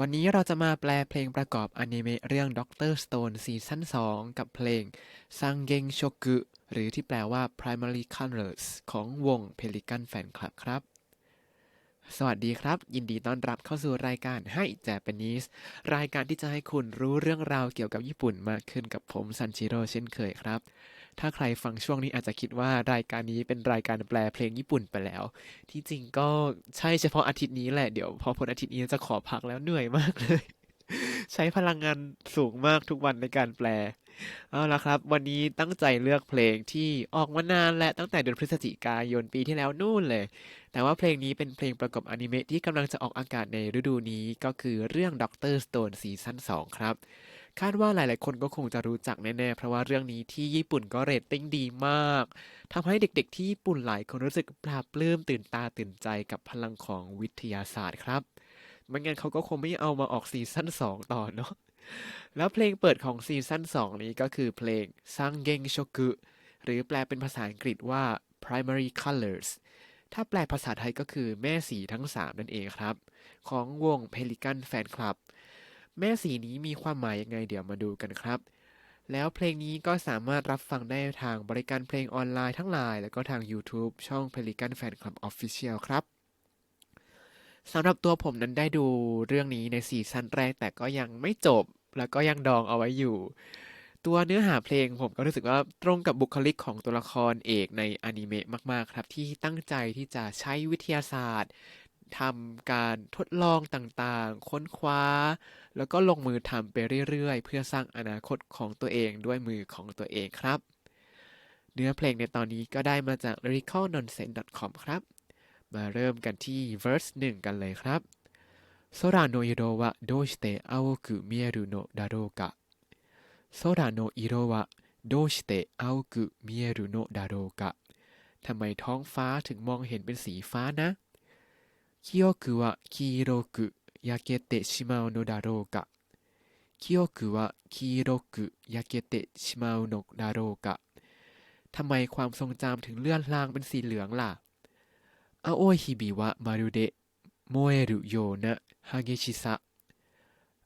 วันนี้เราจะมาแปลเพลงประกอบอนิเมะเรื่อง Doctor Stone ซีซั่น2 กับเพลง Sangen Shoku หรือที่แปลว่า Primary Colors ของวง Pelican Fan Club ครับ สวัสดีครับ ยินดีต้อนรับเข้าสู่รายการให้ Japanese รายการที่จะให้คุณรู้เรื่องราวเกี่ยวกับญี่ปุ่นมากขึ้นกับผมซันชิโร่เช่นเคยครับ ถ้าใครฟังช่วงนี้อาจจะคิดว่ารายการนี้เป็นรายการแปลเพลงญี่ปุ่นไปแล้ว ที่จริงก็ใช่เฉพาะอาทิตย์นี้แหละ เดี๋ยวพอพ้นอาทิตย์นี้จะขอพักแล้วเหนื่อยมากเลย ใช้พลังงานสูงมากทุกวันในการแปล เอาละครับ วันนี้ตั้งใจเลือกเพลงที่ออกมานานและตั้งแต่เดือนพฤศจิกายนปีที่แล้วนู่นเลย แต่ว่าเพลงนี้เป็นเพลงประกอบอนิเมะที่กำลังจะออกอากาศในฤดูนี้ก็คือเรื่อง Doctor Stone ซีซั่น2ครับ คาดว่าหลายๆ คนก็คงจะรู้จักแน่ๆ เพราะว่าเรื่องนี้ที่ญี่ปุ่นก็เรตติ้งดีมากทำให้เด็กๆ ที่ญี่ปุ่นหลายคนรู้สึกปลาบปลื้มตื่นตาตื่นใจกับพลังของวิทยาศาสตร์ครับไม่งั้นเขาก็คงไม่เอามาออกซีซั่น2ต่อเนาะ แล้วเพลงเปิดของซีซั่น2 นี้ก็คือเพลง Sangen Shoku หรือแปลเป็นภาษาอังกฤษว่า Primary Colors ถ้าแปลภาษาไทยก็คือแม่สีทั้ง 3 นั่นเองครับ ของวง Pelican Fan Club แม่สีนี้มีความหมายยังไงเดี๋ยวมาดูกันครับ แล้วเพลงนี้ก็สามารถรับฟังได้ทางบริการเพลงออนไลน์ทั้งหลาย แล้วก็ทาง YouTube ช่อง Pelican Fan Club Official ครับ สำหรับตัวผมนั้นได้ดูเรื่องนี้ในซีซั่นแรกแต่ก็ยังไม่จบ แล้วก็ยังดองเอาไว้อยู่ ตัวเนื้อหาเพลงผมก็รู้สึกว่าตรงกับบุคลิกของตัวละครเอกในอนิเมะมากๆ ครับ ที่ตั้งใจที่จะใช้วิทยาศาสตร์ทำการทดลองต่างๆ ค้นคว้า แล้วก็ลงมือทำไปเรื่อยๆ เพื่อสร้างอนาคตของตัวเองด้วยมือของตัวเองครับ เนื้อเพลงในตอนนี้ก็ได้มาจาก lyricalnonsense.com ครับ มาเริ่มกันที่ verse 1 กันเลยครับโซราโนอิโรวะโดชิเตอาโอคุมิเอรุโนดาโรกะโซรานอิโรวะโดชิเตอาโมิเอรุโนดาโรกะทำไมท้องฟ้าถึงมองเห็นเป็นสีฟ้านะคิโอคุวะคิโรคุยาเกเตชิมาโนดาโรกะคิโอคุวะคิโรคุยเกเตชิมาโนดาโรกะทำไมความทรงจำถึงเลื่อนลางเป็นสีเหลืองล่ะ 青い日々はまるで燃えるような激しさ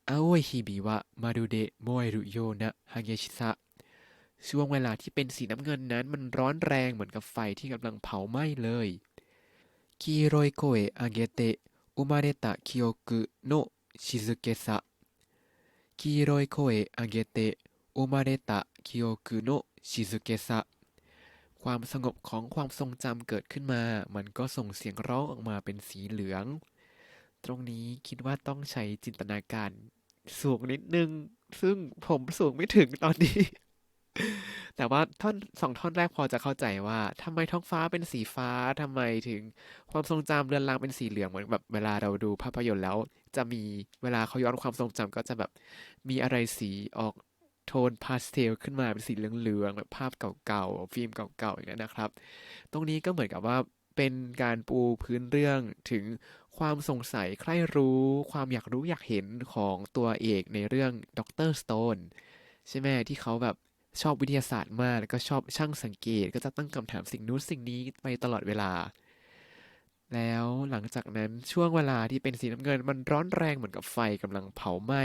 青い日々はまるで燃えるような激しさช่วงเวลาที่เป็นสีน้ำเงินนั้นมันร้อนแรงเหมือนกับไฟที่กำลังเผาไหม้เลย黄色い声上げて生まれた記憶の静けさ黄色い声上げて生まれた記憶の静けさ ความสงบของความทรงจำเกิดขึ้นมา มันก็ส่งเสียงร้องออกมาเป็นสีเหลือง ตรงนี้คิดว่าต้องใช้จินตนาการสูงนิดนึง ซึ่งผมสูงไม่ถึงตอนนี้ แต่ว่าท่อนสองท่อนแรกพอจะเข้าใจว่าทำไมท้องฟ้าเป็นสีฟ้าทำไมถึงความทรงจำเรือนรางเป็นสีเหลืองเหมือนแบบเวลาเราดูภาพยนตร์แล้ว จะมีเวลาเขาย้อนความทรงจำก็จะแบบมีอะไรสีออก โทนพาสเทลขึ้นมาเป็นสีเหลืองๆแบบภาพเก่าๆฟิล์มเก่าๆอย่างนี้นะครับ ตรงนี้ก็เหมือนกับว่าเป็นการปูพื้นเรื่องถึงความสงสัยใคร่รู้ ความอยากรู้อยากเห็นของตัวเอกในเรื่องด็อกเตอร์สโตนใช่ไหมที่เขาแบบชอบวิทยาศาสตร์มาก แล้วก็ชอบช่างสังเกต ก็จะตั้งคำถามสิ่งนู้นสิ่งนี้ไปตลอดเวลา แล้วหลังจากนั้นช่วงเวลาที่เป็นสีน้ำเงินมันร้อนแรงเหมือนกับไฟกำลังเผาไหม้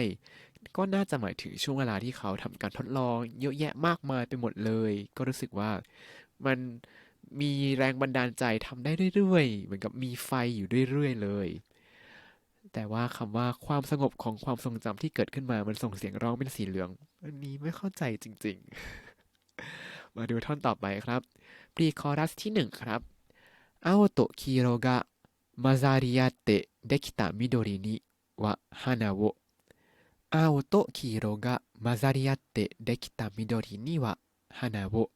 ก็น่าจะหมายถึงช่วงเวลาที่เขาทำการทดลองเยอะแยะมากมายไปหมดเลย ก็รู้สึกว่ามันมีแรงบันดาลใจทำได้เรื่อยๆ เหมือนกับมีไฟอยู่เรื่อยๆเลย แต่ว่าคำว่าความสงบของความทรงจำที่เกิดขึ้นมา มันส่งเสียงร้องเป็นสีเหลือง อันนี้ไม่เข้าใจจริงๆ มาดูท่อนต่อไปครับปรีคอรัสที่หนึ่งครับอาโตคิโรกะมาซาริยาเตะเดคิตะมิโดรินิวะฮานาโว 青と黄色が混ざり合ってできた緑には花を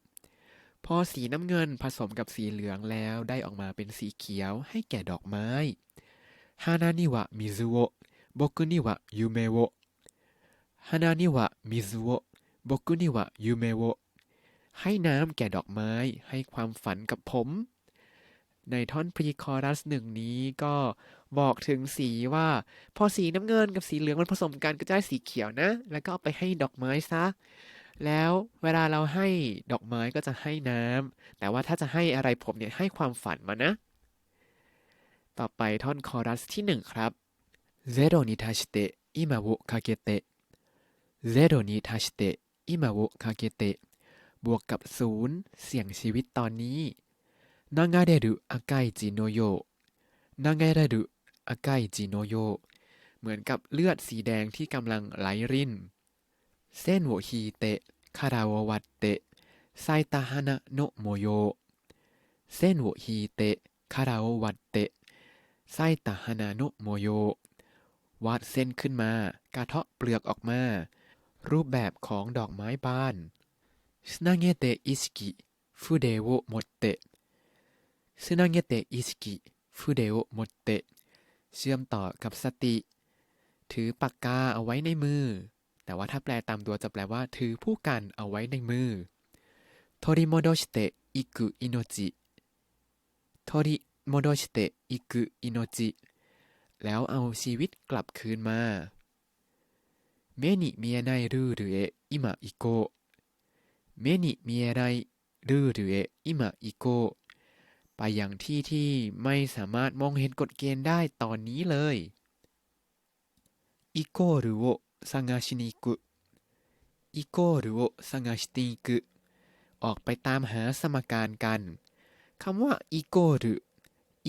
พอสีน้ำเงินผสมกับสีเหลืองแล้วได้ออกมาเป็นสีเขียวให้แก่ดอกไม้ฮานานิวะมิซุโอะบกุนิวะยูเมโอะฮานานิวะมิซุโอะบกุนิวะยูเมโอะให้น้ำแก่ดอกไม้ให้ความฝันกับผม ในท่อนพรีคอรัสหนึ่งนี้ก็ บอกถึงสีว่า พอสีน้ำเงินกับสีเหลืองมันผสมกันก็จะได้สีเขียวนะ แล้วก็เอาไปให้ดอกไม้ซะ แล้วเวลาเราให้ดอกไม้ก็จะให้น้ำ แต่ว่าถ้าจะให้อะไรผมเนี่ยให้ความฝันมานะ ต่อไปท่อนคอรัสที่หนึ่งครับ ゼロに達して今をかけてゼロに達して今をかけてบวกกับศูนย์เสี่ยงชีวิตตอนนี้流れる赤い血のよう流れる赤い血のようเ ใกล้จีโนโยเหมือนกับเลือดสีแดงที่กำลังไหลรินเส้นโวฮีเตะคาราววัตเตะไซตาฮานะโนโมโยเส้นโวฮีเตะคาราววัตเตะไซตาฮานะโนโมโยวาดเส้นขึ้นมากระเทาะเปลือกออกมา รูปแบบของดอกไม้บานสนาเงเตอิสกิฟุเดโวโมเตสนาเงเตอิสกิฟุเดโวโมเตะ เชื่อมต่อกับสติ ถือปากกาเอาไว้ในมือ แต่ว่าถ้าแปลตามตัวจะแปลว่า ถือผู้กันเอาไว้ในมือทริโมโดชิเตอิกุอิโนจิทริมโดชิเตอิกุอิโนจิแล้วเอาชีวิตกลับคืนมาเมนิเมียไนรูรูเออิมาอิโกเมนิเมียไนรูรูเออิมาอิโก ไปยังที่ที่ไม่สามารถมองเห็นกฎเกณฑ์ได้ตอนนี้เลยイコールを探しに行くイコールを探していくออกไปตามหาสมการกันคำว่า equal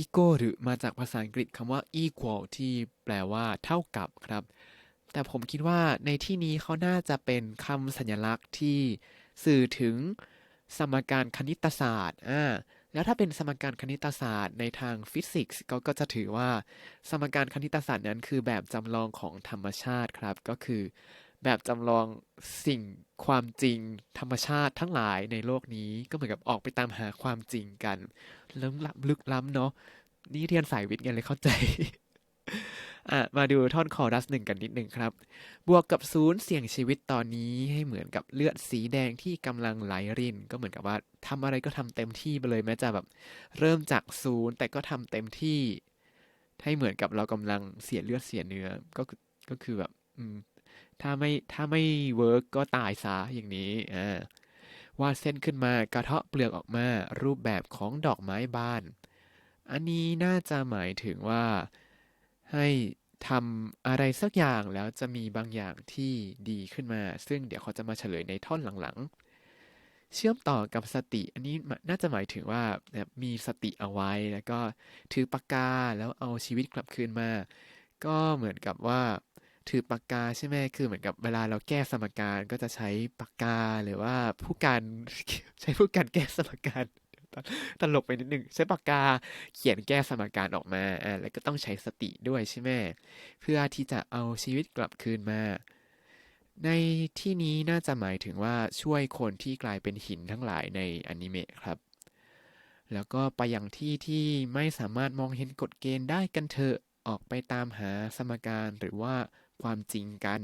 equal มาจากภาษาอังกฤษคำว่า equal ที่แปลว่าเท่ากับครับ แต่ผมคิดว่าในที่นี้เขาน่าจะเป็นคำสัญลักษณ์ที่สื่อถึงสมการคณิตศาสตร์อ่า แล้วถ้าเป็นสมการคณิตศาสตร์ในทางฟิสิกส์ก็ก็จะถือว่า สมการคณิตศาสตร์นั้นคือแบบจำลองของธรรมชาติครับ ก็คือ แบบจำลองสิ่งความจริง ธรรมชาติทั้งหลายในโลกนี้ก็เหมือนกับออกไปตามหาความจริงกัน ลึกล้ำลึกล้ำเนาะนี่เรียนสายวิทย์ไงเลยเข้าใจ อะมาดูท่อนคอรัสหนึ่งกันนิดหนึ่งครับ บวกกับศูนย์เสี่ยงชีวิตตอนนี้ให้เหมือนกับเลือดสีแดงที่กำลังไหลริน ก็เหมือนกับว่าทำอะไรก็ทำเต็มที่ไปเลยแม้จะแบบเริ่มจากศูนย์แต่ก็ทำเต็มที่ ให้เหมือนกับเรากำลังเสียเลือดเสียเนื้อก็ก็คือแบบอืมถ้าไม่ถ้าไม่เวิร์กก็ตายซะอย่างนี้อ่าวาดเส้นขึ้นมากระเทาะเปลือกออกมารูปแบบของดอกไม้บาน อันนี้น่าจะหมายถึงว่า ให้ทำอะไรสักอย่างแล้วจะมีบางอย่างที่ดีขึ้นมา ซึ่งเดี๋ยวเขาจะมาเฉลยในท่อนหลังๆ เชื่อมต่อกับสติอันนี้น่าจะหมายถึงว่ามีสติเอาไว้แล้วก็ถือปากกาแล้วเอาชีวิตกลับคืนมา ก็เหมือนกับว่าถือปากกาใช่ไหมคือเหมือนกับเวลาเราแก้สมการก็จะใช้ปากกาหรือว่าผู้การใช้ผู้การแก้สมการ ตลกไปนิดนึงใช้ปากกาเขียนแก้สมการออกมาอ่าแล้วก็ต้องใช้สติด้วยใช่ไหมเพื่อที่จะเอาชีวิตกลับคืนมา ในที่นี้น่าจะหมายถึงว่าช่วยคนที่กลายเป็นหินทั้งหลายในอนิเมะครับ แล้วก็ไปยังที่ที่ไม่สามารถมองเห็นกฎเกณฑ์ได้กันเถอะออกไปตามหาสมการหรือว่าความจริงกัน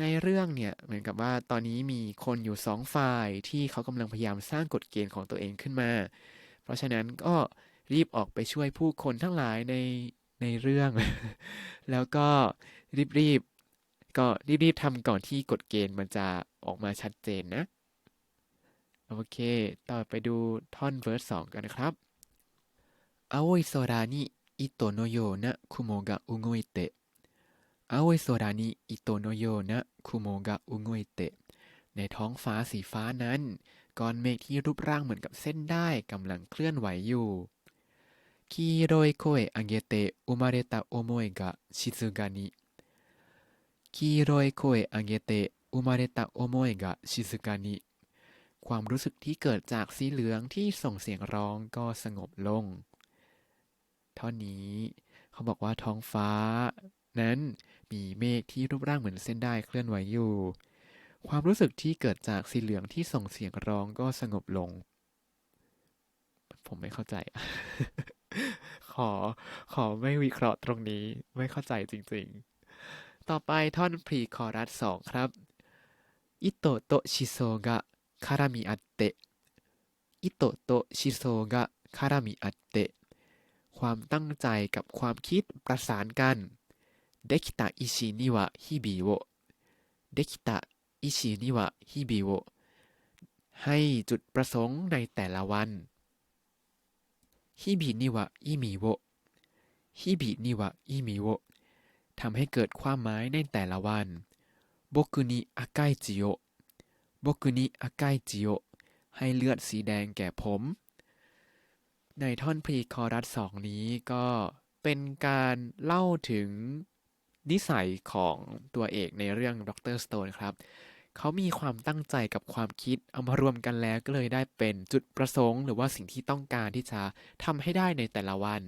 ในเรื่องเนี่ยเหมือนกับว่าตอนนี้มีคนอยู่สองฝ่ายที่เขากำลังพยายามสร้างกฎเกณฑ์ของตัวเองขึ้นมา เพราะฉะนั้นก็รีบออกไปช่วยผู้คนทั้งหลายในในเรื่อง แล้วก็รีบรีบก็รีบรีบทำก่อนที่กฎเกณฑ์มันจะออกมาชัดเจนนะ โอเค ต่อไปดูท่อนเวอร์สองกันนะครับ青い空に糸のような雲が動いて 青い空に糸のような雲が動いてในท้องฟ้าสีฟ้านั้นก้อนเมฆที่รูปร่างเหมือนกับเส้นได้กำลังเคลื่อนไหวอยู่黄色い声上げて生まれた思いが静かに黄色い声上げて生まれた思いが静かにความรู้สึกที่เกิดจากสีเหลืองที่ส่งเสียงร้องก็สงบลงท่อนนี้เขาบอกว่าท้องฟ้านั้น มีเมฆที่รูปร่างเหมือนเส้นได้เคลื่อนไหวอยู่ ความรู้สึกที่เกิดจากสีเหลืองที่ส่งเสียงร้องก็สงบลง ผมไม่เข้าใจ ขอขอไม่วิเคราะห์ตรงนี้ไม่เข้าใจจริงๆ ต่อไปท่อนพรีคอรัสสองครับอิโตโตชิโซกะคารามิอัตเตะอิโตโตชิโซกะคารามิอัตเตะความตั้งใจกับความคิดประสานกัน できた医師には日々をできた医師には日々をให้จุดประสงค์ในแต่ละวันฮิบินิวะอิมิโวฮิบินิวะอิมิวทำให้เกิดความหมายในแต่ละวันบกุนิอากายจิโยบกุนิอากายจิโยให้เลือดสีแดงแก่ผม ในท่อนพรีคอรัสสองนี้ก็เป็นการเล่าถึง นิสัยของตัวเอกในเรื่องด็อกเตอร์สโตนครับเขามีความตั้งใจกับความคิดเอามารวมกันแล้วก็เลยได้เป็นจุดประสงค์ หรือว่าสิ่งที่ต้องการที่จะทำให้ได้ในแต่ละวัน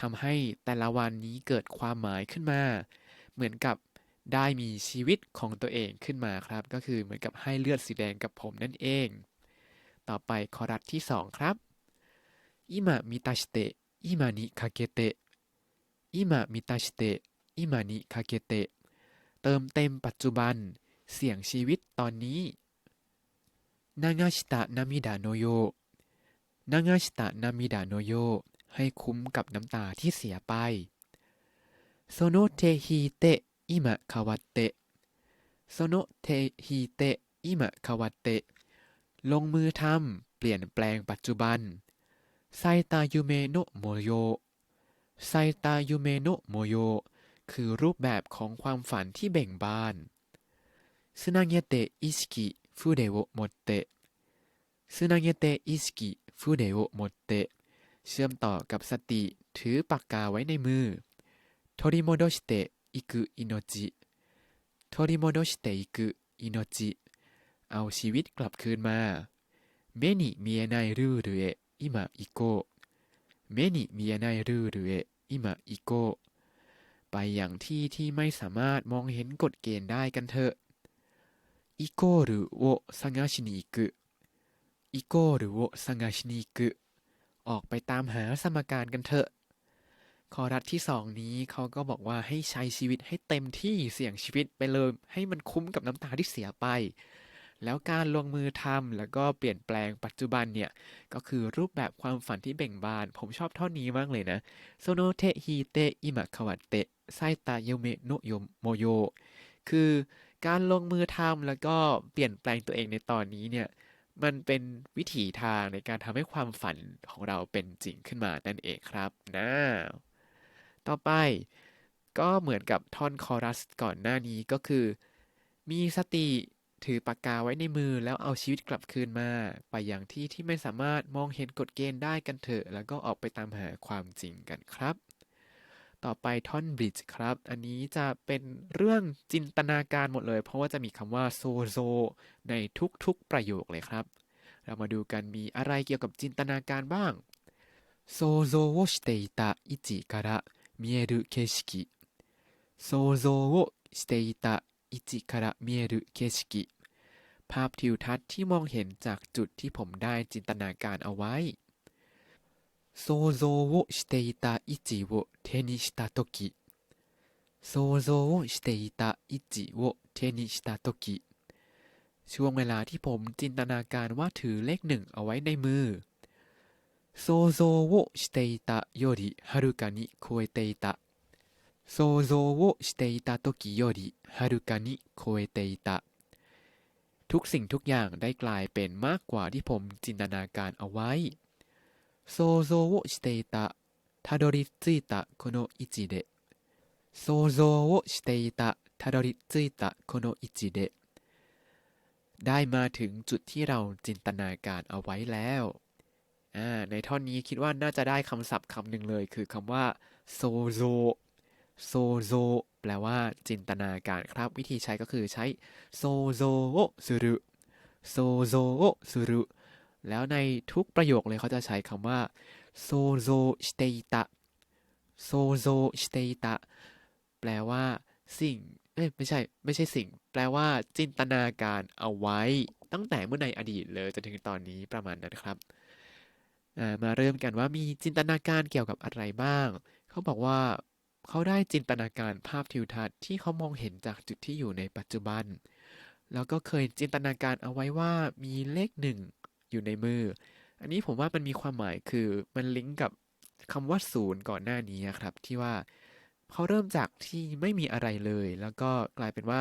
ทำให้แต่ละวันนี้เกิดความหมายขึ้นมา เหมือนกับได้มีชีวิตของตัวเองขึ้นมาครับ ก็คือเหมือนกับให้เลือดสีแดงกับผมนั่นเอง ต่อไปคอรัสที่สองครับอิมะมิตาชิเตะอิมานิคาเกเตะอิมะมิตาชิเตะ อิมานิคาเกเตะ เติมเต็มปัจจุบัน เสียงชีวิตตอนนี้ นางาชิตะนามิดาโนโย นางาชิตะนามิดาโนโย ให้คุ้มกับน้ำตาที่เสียไปโซโนเทฮิเตะอิมะคาวะเตะโซโนเทฮิเตะอิมะคาวะเตะ ลงมือทำเปลี่ยนแปลงปัจจุบัน ไซตายูเมโนโมโย ไซตายูเมโนโมโย คือรูปแบบของความฝันที่เบ่งบานสนาเงเตอิสกิฟูเดโอโมเตะสนาเงเตอิสกิฟูเดโอโมเตเชื่อมต่อกับสติถือปากกาไว้ในมือโทริโมโดชเตอิกุอิโนจิโทริโมโดชเตอิกุอิโนจิเอาชีวิตกลับคืนมาเมนิมีเอไนรูรุเอะอิมาอิโกเมนิมีเอไนรู ไปอย่างที่ที่ไม่สามารถมองเห็นกฎเกณฑ์ได้กันเถอะอิโกรุโอซังาชินิกุอิโกรุโอซังาชินิกุออกไปตามหาสมการกันเถอะคอรัสที่สองนี้เขาก็บอกว่าให้ใช้ชีวิตให้เต็มที่เสี่ยงชีวิตไปเลย ให้มันคุ้มกับน้ำตาที่เสียไป แล้วการลงมือทำแล้วก็เปลี่ยนแปลงปัจจุบันเนี่ย ก็คือรูปแบบความฝันที่เบ่งบาน ผมชอบท่อนนี้มากเลยนะโซโนเทฮิเตอิมะคาวะเตะไซตาโยเมโนโยโมโยคือการลงมือทำแล้วก็เปลี่ยนแปลงตัวเองในตอนนี้เนี่ย มันเป็นวิถีทางในการทำให้ความฝันของเราเป็นจริงขึ้นมานั่นเองครับนะต่อไปก็เหมือนกับท่อนคอรัสก่อนหน้านี้ก็คือ มีสติ ถือปากกาไว้ในมือแล้วเอาชีวิตกลับคืนมา ไปอย่างที่ที่ไม่สามารถมองเห็นกฎเกณฑ์ได้กันเถอะ แล้วก็ออกไปตามหาความจริงกันครับ ต่อไปท่อนบริดจ์ครับ อันนี้จะเป็นเรื่องจินตนาการหมดเลย เพราะว่าจะมีคำว่าโซโซในทุกๆประโยคเลยครับ เรามาดูกันมีอะไรเกี่ยวกับจินตนาการบ้างโซโซをしていた位置から見える景色想像をしていた 位置から見える景色ภาพทิวทัศน์ที่มองเห็นจากจุดที่ผมได้จินตนาการเอาไว้想像をしていた位置を手にしたとき想像をしていた位置を手にしたときช่วงเวลาที่ผมจินตนาการว่าถือเลขหนึ่งเอาไว้ในมือ想像をしていたよりはるかに超えていた 想像をしていた時よりはるかに超えていたทุกสิ่งทุกอย่างได้กลายเป็นมากกว่าที่ผมจินตนาการเอาไว้想像をしていたたどり着いたこの位置で想像をしていたたどり着いたこの位置でได้มาถึงจุดที่เราจินตนาการเอาไว้แล้วอ่าในท่อนนี้คิดว่าน่าจะได้คำศัพท์คำหนึ่งเลย คือคำว่าโซโซ โซโซแปลว่าจินตนาการครับ วิธีใช้ก็คือใช้โซโซโอสุรุโซโซโอสุรุแล้วในทุกประโยคเลยเขาจะใช้คำว่าโซโซสเตตะโซโซสเตตะแปลว่า สิ่งเอ้ยไม่ใช่ ไม่ใช่สิ่ง แปลว่า จินตนาการเอาไว้ ตั้งแต่เมื่อในอดีตเลยจนถึงตอนนี้ประมาณนั้นครับมาเริ่มกันว่ามีจินตนาการเกี่ยวกับอะไรบ้าง เขาบอกว่า เขาได้จินตนาการภาพทิวทัศน์ที่เขามองเห็นจากจุดที่อยู่ในปัจจุบัน แล้วก็เคยจินตนาการเอาไว้ว่ามีเลขหนึ่งอยู่ในมือ อันนี้ผมว่ามันมีความหมายคือมันลิงก์กับคำว่าศูนย์ก่อนหน้านี้ครับ ที่ว่าเขาเริ่มจากที่ไม่มีอะไรเลย แล้วก็กลายเป็นว่า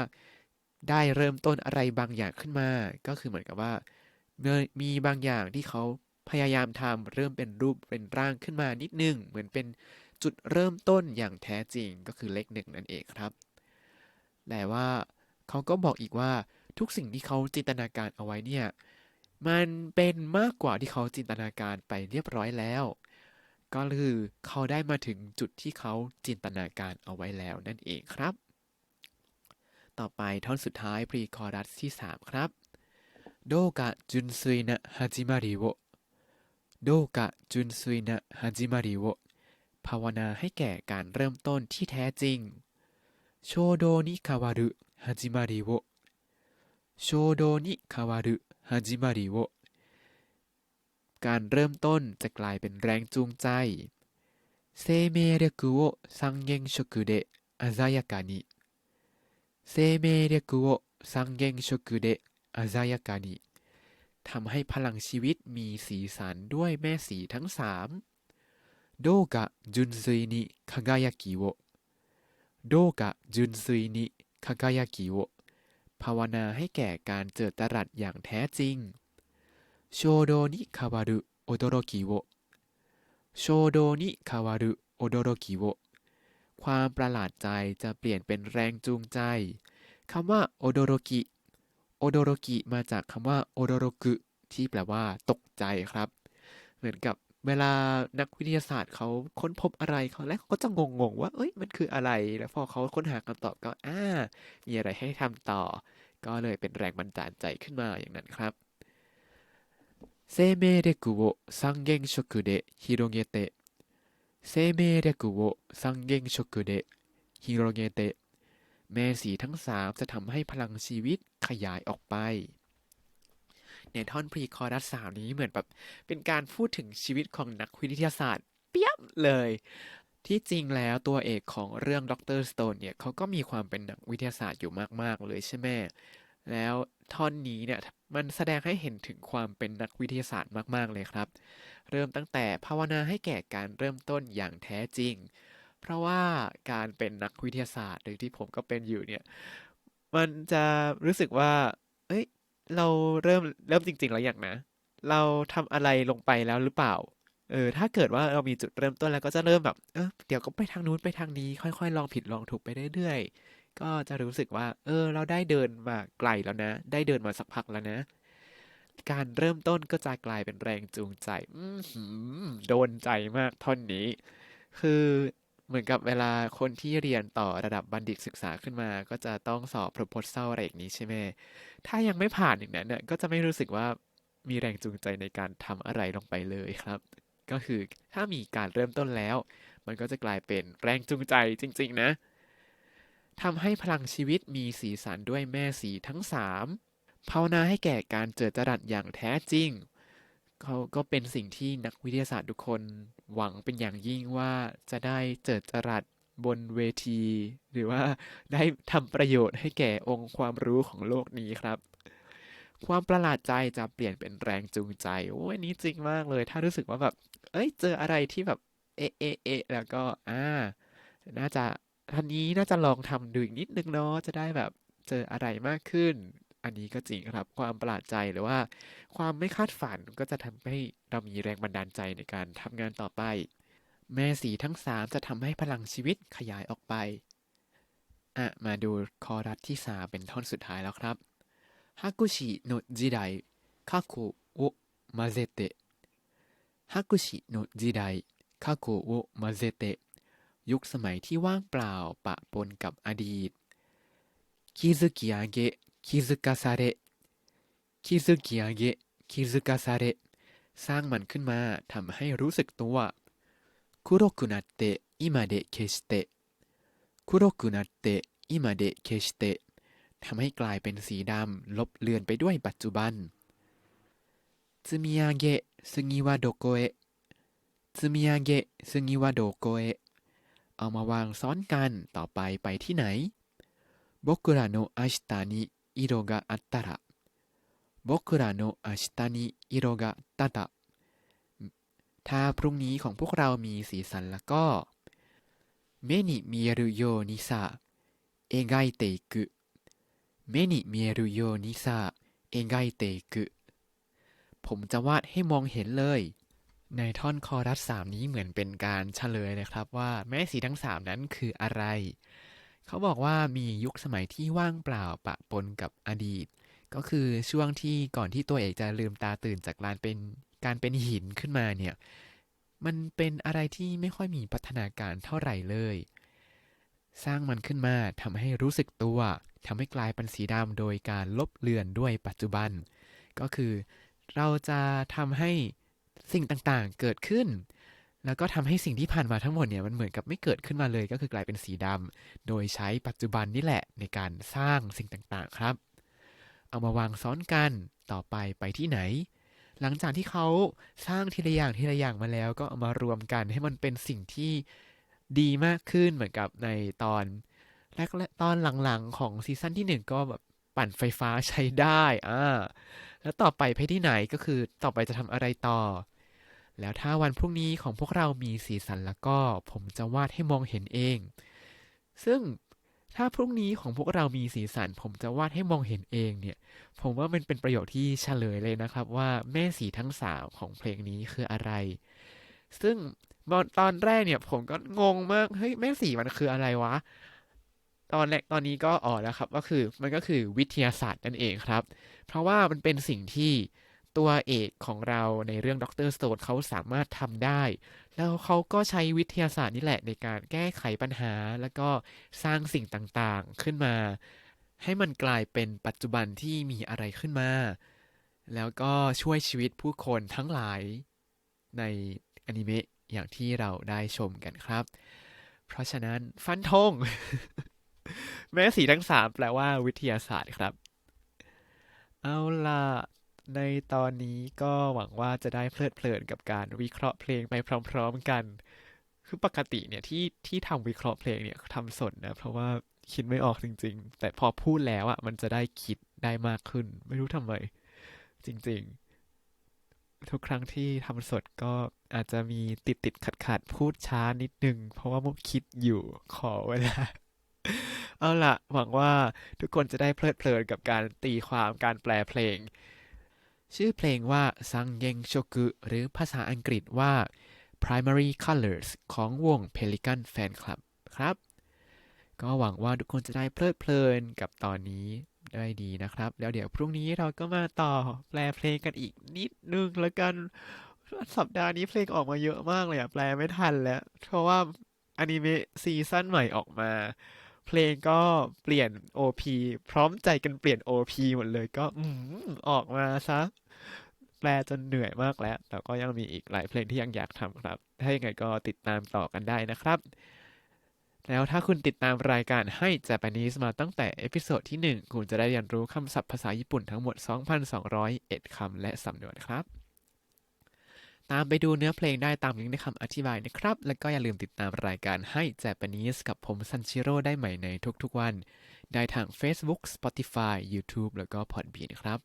ได้เริ่มต้นอะไรบางอย่างขึ้นมา ก็คือเหมือนกับว่ามีบางอย่างที่เขาพยายามทำเริ่มเป็นรูปเป็นร่างขึ้นมานิดนึง เหมือนเป็น จุดเริ่มต้นอย่างแท้จริงก็คือเลขหนึ่งนั่นเองครับ แต่ว่าเขาก็บอกอีกว่าทุกสิ่งที่เขาจินตนาการเอาไว้เนี่ย มันเป็นมากกว่าที่เขาจินตนาการไปเรียบร้อยแล้ว ก็คือเขาได้มาถึงจุดที่เขาจินตนาการเอาไว้แล้วนั่นเองครับ ต่อไปท่อนสุดท้ายพรีคอรัสที่ 3 ครับโดกะจุนซุยนะฮาจิมาริโวโดกะจุนซุยนะฮาจิมาริโว ภาวนาให้แก่การเริ่มต้นที่แท้จริง โชโดนิคาวารุฮาจิมาริโวโชโดนิคาวารุฮาจิมาริโวการเริ่มต้นจะกลายเป็นแรงจูงใจเซเมเรกุโอซังเยงชกุเดอาซายากานิเซเมเรกุโอซังเยงชกุเดอาซายากานิทำให้พลังชีวิตมีสีสันด้วยแม่สีทั้งสาม โดกะจุนซุยนิคากายากิโวโดกะจุนซุยนิคากายคิวภาวนาให้แก่การเจิดจรัสอย่างแท้จริงโชโดนิคาวารุโอโดโรกิโวโชโดนิคาวารุโอโดโรกิโวความประหลาดใจจะเปลี่ยนเป็นแรงจูงใจคำว่าโอโดโรกิโอโดโรกิมาจากคำว่าโอโดโรกุที่แปลว่าตกใจครับ เหมือนกับ เวลานักวิทยาศาสตร์เขาค้นพบอะไรเขาแล้วเขาก็จะงงๆว่า เอ้ย มันคืออะไร แล้วพอเขาค้นหาคำตอบก็ อ่า มีอะไรให้ทำต่อ ก็เลยเป็นแรงบันดาลใจขึ้นมาอย่างนั้นครับ生命力を三原色で広げて生命力を三原色で広げてแม่สีทั้งสามจะทำให้พลังชีวิตขยายออกไป ในท่อนพรีคอรัสสาวนี้เหมือนแบบเป็นการพูดถึงชีวิตของนักวิทยาศาสตร์ เปี้ยบเลย ที่จริงแล้วตัวเอกของเรื่องด็อกเตอร์สโตนเนี่ยเขาก็มีความเป็นนักวิทยาศาสตร์อยู่มาก ๆ เลยใช่ไหมแล้วท่อนนี้เนี่ยมันแสดงให้เห็นถึงความเป็นนักวิทยาศาสตร์มากๆเลยครับ เริ่มตั้งแต่ภาวนาให้แก่การเริ่มต้นอย่างแท้จริง เพราะว่าการเป็นนักวิทยาศาสตร์หรือที่ผมก็เป็นอยู่เนี่ยมันจะรู้สึกว่า เราเริ่มเริ่มจริง ๆ แล้วอย่างนะ เราทำอะไรลงไปแล้วหรือเปล่า เออ ถ้าเกิดว่าเรามีจุดเริ่มต้นแล้วก็จะเริ่มแบบเออเดี๋ยวก็ไปทางนู้นไปทางนี้ ค่อย ๆ ลองผิดลองถูกไปเรื่อยๆก็จะรู้สึกว่า เออ เราได้เดินมาไกลแล้วนะ ได้เดินมาสักพักแล้วนะ การเริ่มต้นก็จะกลายเป็นแรงจูงใจ อือหือโดนใจมากท่อนนี้ คือ เหมือนกับเวลาคนที่เรียนต่อระดับบัณฑิตศึกษาขึ้นมา ก็จะต้องสอบ proposal อะไรอย่างนี้ใช่ไหม ถ้ายังไม่ผ่านอย่างนั้นเนี่ย ก็จะไม่รู้สึกว่ามีแรงจูงใจในการทำอะไรลงไปเลยครับ ก็คือถ้ามีการเริ่มต้นแล้ว มันก็จะกลายเป็นแรงจูงใจจริง ๆ นะทำให้พลังชีวิตมีสีสันด้วยแม่สีทั้งสามภาวนาให้แก่การเจอจรัสอย่างแท้จริง เขาก็เป็นสิ่งที่นักวิทยาศาสตร์ทุกคนหวังเป็นอย่างยิ่งว่าจะได้เจอจรัสบนเวที หรือว่าได้ทำประโยชน์ให้แก่องค์ความรู้ของโลกนี้ครับ ความประหลาดใจจะเปลี่ยนเป็นแรงจูงใจโอ้ยนี้จริงมากเลย ถ้ารู้สึกว่าแบบ เอ้ยเจออะไรที่แบบเอะเอะเอะแล้วก็อ่าน่าจะท่านนี้น่าจะลองทำดูอีกนิดนึงเนาะจะได้แบบเจออะไรมากขึ้น อันนี้ก็จริงครับ ความประหลาดใจหรือว่า ความไม่คาดฝันก็จะทำให้เรามีแรงบันดาลใจในการทำงานต่อไป แม่สีทั้งสามจะทำให้พลังชีวิตขยายออกไปอะมาดูคอรัสที่สาเป็นท่อนสุดท้ายแล้วครับฮักุชิโนจิไดคาโกโอมาเซเตะฮักุชิโนจิไดคาโกโอมาเซเตะยุคสมัยที่ว่างเปล่าปะปนกับอดีตคิซุกิอาเกะ 気づかされ気づき上げ気づかされสร้างมันขึ้นมาทำให้รู้สึกตัว黒くなって今で消して黒くなって今で消してทำให้กลายเป็นสีดำลบเลือนไปด้วยปัจจุบัน積み上げ次はどこへ積み上げ次はどこへเอามาวางซ้อนกันต่อไปไปที่ไหน僕ら の明日に色があったら僕らの明日に色があったらถ้าพรุ่งนี้ของพวกเรามีสีสันแล้วก็目に見えるようにさ描いていく目に見えるようにさ描いていくผมจะวาดให้มองเห็นเลย ในท่อนคอรัสสามนี้เหมือนเป็นการเฉลยนะครับว่าแม่สีทั้งสามนั้นคืออะไร เขาบอกว่ามียุคสมัยที่ว่างเปล่าปะปนกับอดีต ก็คือช่วงที่ก่อนที่ตัวเอกจะลืมตาตื่นจากการเป็นการเป็นหินขึ้นมาเนี่ย มันเป็นอะไรที่ไม่ค่อยมีพัฒนาการเท่าไหร่เลย สร้างมันขึ้นมาทำให้รู้สึกตัวทำให้กลายเป็นสีดำโดยการลบเลือนด้วยปัจจุบัน ก็คือเราจะทำให้สิ่งต่างๆเกิดขึ้น แล้วก็ทำให้สิ่งที่ผ่านมาทั้งหมดเนี่ยมันเหมือนกับไม่เกิดขึ้นมาเลยก็คือกลายเป็นสีดำโดยใช้ปัจจุบันนี่แหละในการสร้างสิ่งต่างๆครับ เอามาวางซ้อนกันต่อไปไปที่ไหน หลังจากที่เขาสร้างทีละอย่างทีละอย่างมาแล้ว ก็เอามารวมกันให้มันเป็นสิ่งที่ดีมากขึ้นเหมือนกับในตอนแรกตอนหลังๆของซีซั่นที่หนึ่งก็แบบปั่นไฟฟ้าใช้ได้อ่าแล้วต่อไปไปที่ไหนก็คือต่อไปจะทำอะไรต่อ แล้วถ้าวันพรุ่งนี้ของพวกเรามีสีสันแล้วก็ผมจะวาดให้มองเห็นเอง ซึ่งถ้าพรุ่งนี้ของพวกเรามีสีสัน ผมจะวาดให้มองเห็นเองเนี่ย ผมว่ามันเป็นประโยคที่เฉลยเลยนะครับว่าแม่สีทั้งสามของเพลงนี้คืออะไร ซึ่งตอนแรกเนี่ยผมก็งงมากเฮ้ยแม่สีมันคืออะไรวะ ตอนแรกตอนนี้ก็อ๋อแล้วครับ ก็คือมันก็คือวิทยาศาสตร์นั่นเองครับ เพราะว่ามันเป็นสิ่งที่ ตัวเอกของเราในเรื่องด็อกเตอร์สโตนเขาสามารถทำได้ แล้วเขาก็ใช้วิทยาศาสตร์นี่แหละในการแก้ไขปัญหา แล้วก็สร้างสิ่งต่างๆขึ้นมา ให้มันกลายเป็นปัจจุบันที่มีอะไรขึ้นมา แล้วก็ช่วยชีวิตผู้คนทั้งหลายในอนิเมะอย่างที่เราได้ชมกันครับ เพราะฉะนั้นฟันธงแม้สีทั้งสามแปลว่าวิทยาศาสตร์ครับ เอาล่ะ ในตอนนี้ก็หวังว่าจะได้เพลิดเพลินกับการวิเคราะห์เพลงไปพร้อมๆกัน คือปกติเนี่ยที่ที่ทำวิเคราะห์เพลงเนี่ยทำสดนะ เพราะว่าคิดไม่ออกจริง ๆ แต่พอพูดแล้วอะมันจะได้คิดได้มากขึ้น ไม่รู้ทำไมจริง ๆ ทุกครั้งที่ทำสดก็อาจจะมีติดติดขัดขัดพูดช้านิดนึง เพราะว่ามุกคิดอยู่ขอเวลาเอาละหวังว่าทุกคนจะได้เพลิดเพลินกับการตีความการแปลเพลง ชื่อเพลงว่าซังเยงโชกุหรือภาษาอังกฤษว่า Primary Colors ของวง Pelican Fan Club ครับ ก็หวังว่าทุกคนจะได้เพลิดเพลินกับตอนนี้ได้ดีนะครับ แล้วเดี๋ยวพรุ่งนี้เราก็มาต่อแปลเพลงกันอีกนิดนึงแล้วกัน สัปดาห์นี้เพลงออกมาเยอะมากเลยอะแปลไม่ทันแล้ว เพราะว่าอนิเมะซีซั่นใหม่ออกมา เพลงก็เปลี่ยน OP พร้อมใจกันเปลี่ยน OP หมดเลยก็อืมออกมาซะแปลจนเหนื่อยมากแล้ว แต่ก็ยังมีอีกหลายเพลงที่ยังอยากทำครับ ถ้าย่างไรก็ติดตามต่อกันได้นะครับ แล้วถ้าคุณติดตามรายการให้ Japanese มาตั้งแต่เอพิโซดที่ 1 คุณจะได้เรียนรู้คำศัพท์ภาษาญี่ปุ่นทั้งหมด 2,201คำและสำนวนครับ ตามไปดูเนื้อเพลงได้ตามลิงก์ในคำอธิบายนะครับ และก็อย่าลืมติดตามรายการให้ Japanese กับผมซันชิโร่ได้ใหม่ในทุกๆวัน ได้ทาง Facebook Spotify YouTube แล้วก็ Podbean ครับ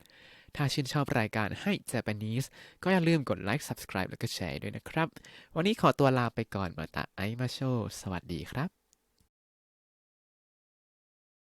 ถ้าชื่นชอบรายการให้ Japanese ก็อย่าลืมกดไลค์ Subscribe แล้วก็แชร์ด้วยนะครับ วันนี้ขอตัวลาไปก่อนมาตาไอมาโช สวัสดีครับ